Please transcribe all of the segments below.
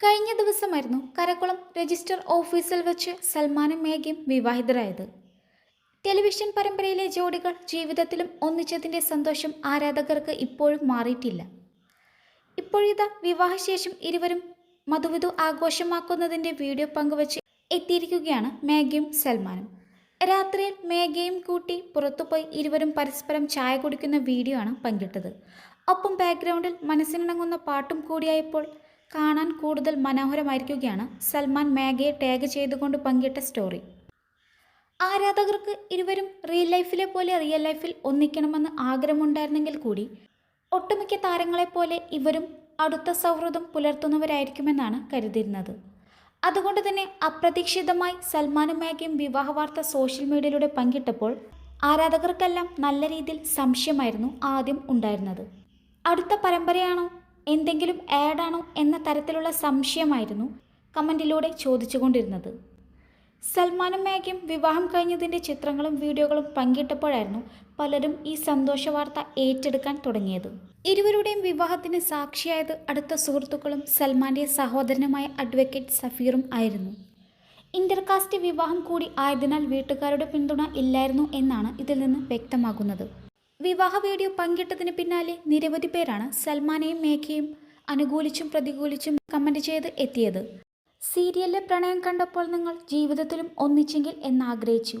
കഴിഞ്ഞ ദിവസമായിരുന്നു കരക്കുളം രജിസ്റ്റർ ഓഫീസിൽ വെച്ച് സൽമാനും മേഘയും വിവാഹിതരായത്. ടെലിവിഷൻ പരമ്പരയിലെ ജോഡികൾ ജീവിതത്തിലും ഒന്നിച്ചതിന്റെ സന്തോഷം ആരാധകർക്ക് ഇപ്പോഴും മാറിയിട്ടില്ല. ഇപ്പോഴിതാ വിവാഹശേഷം ഇരുവരും മധുവിധു ആഘോഷമാക്കുന്നതിന്റെ വീഡിയോ പങ്കുവച്ച് എത്തിയിരിക്കുകയാണ് മേഘയും സൽമാനും. രാത്രിയിൽ മേഘയും കൂട്ടി പുറത്തുപോയി ഇരുവരും പരസ്പരം ചായ കുടിക്കുന്ന വീഡിയോ ആണ് പങ്കിട്ടത്. ഒപ്പം ബാക്ക്ഗ്രൗണ്ടിൽ മനസ്സിനിണങ്ങുന്ന പാട്ടും കൂടിയായപ്പോൾ കാണാൻ കൂടുതൽ മനോഹരമായിരിക്കുകയാണ് സൽമാൻ മേഘയെ ടാഗ് ചെയ്തുകൊണ്ട് പങ്കിട്ട സ്റ്റോറി ആരാധകർക്ക് ഇരുവരും റിയൽ ലൈഫിലെ പോലെ റിയൽ ലൈഫിൽ ഒന്നിക്കണമെന്ന് ആഗ്രഹമുണ്ടായിരുന്നെങ്കിൽ കൂടി ഒട്ടുമിക്ക താരങ്ങളെപ്പോലെ ഇവരും അടുത്ത സൗഹൃദം പുലർത്തുന്നവരായിരിക്കുമെന്നാണ് കരുതിയിരുന്നത്. അതുകൊണ്ട് തന്നെ അപ്രതീക്ഷിതമായി സൽമാനും മേഘയും വിവാഹ വാർത്ത സോഷ്യൽ മീഡിയയിലൂടെ പങ്കിട്ടപ്പോൾ ആരാധകർക്കെല്ലാം നല്ല രീതിയിൽ സംശയമായിരുന്നു ആദ്യം ഉണ്ടായിരുന്നത്. അടുത്ത പരമ്പരയാണോ എന്തെങ്കിലും ആഡാണോ എന്ന തരത്തിലുള്ള സംശയമായിരുന്നു കമന്റിലൂടെ ചോദിച്ചുകൊണ്ടിരുന്നത്. സൽമാനും മേഘയും വിവാഹം കഴിഞ്ഞതിന്റെ ചിത്രങ്ങളും വീഡിയോകളും പങ്കിട്ടപ്പോഴായിരുന്നു പലരും ഈ സന്തോഷ വാർത്ത ഏറ്റെടുക്കാൻ തുടങ്ങിയത്. ഇരുവരുടെയും വിവാഹത്തിന് സാക്ഷിയായത് അടുത്ത സുഹൃത്തുക്കളും സൽമാന്റെ സഹോദരനുമായ അഡ്വക്കേറ്റ് സഫീറും ആയിരുന്നു. ഇന്റർകാസ്റ്റ് വിവാഹം കൂടി ആയതിനാൽ വീട്ടുകാരുടെ പിന്തുണ ഇല്ലായിരുന്നു എന്നാണ് ഇതിൽ നിന്ന് വ്യക്തമാകുന്നത്. വിവാഹ വീഡിയോ പങ്കിട്ടതിന് പിന്നാലെ നിരവധി പേരാണ് സൽമാനെയും മേഘയും അനുകൂലിച്ചും പ്രതികൂലിച്ചും കമന്റ് ചെയ്ത് എത്തിയത്. സീരിയലിലെ പ്രണയം കണ്ടപ്പോൾ നിങ്ങൾ ജീവിതത്തിലും ഒന്നിച്ചെങ്കിൽ എന്നാഗ്രഹിച്ചു.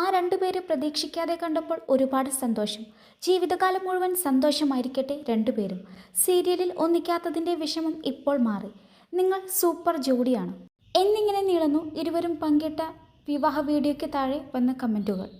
ആ രണ്ടുപേരെ പ്രതീക്ഷിക്കാതെ കണ്ടപ്പോൾ ഒരുപാട് സന്തോഷം. ജീവിതകാലം മുഴുവൻ സന്തോഷമായിരിക്കട്ടെ രണ്ടുപേരും സീരിയലിൽ ഒന്നിക്കാത്തതിന്റെ വിഷമം ഇപ്പോൾ മാറി. നിങ്ങൾ സൂപ്പർ ജോഡിയാണ്. എന്നിങ്ങനെ നീളുന്നു ഇരുവരും പങ്കിട്ട വിവാഹ വീഡിയോയ്ക്ക് താഴെ വന്ന കമന്റുകൾ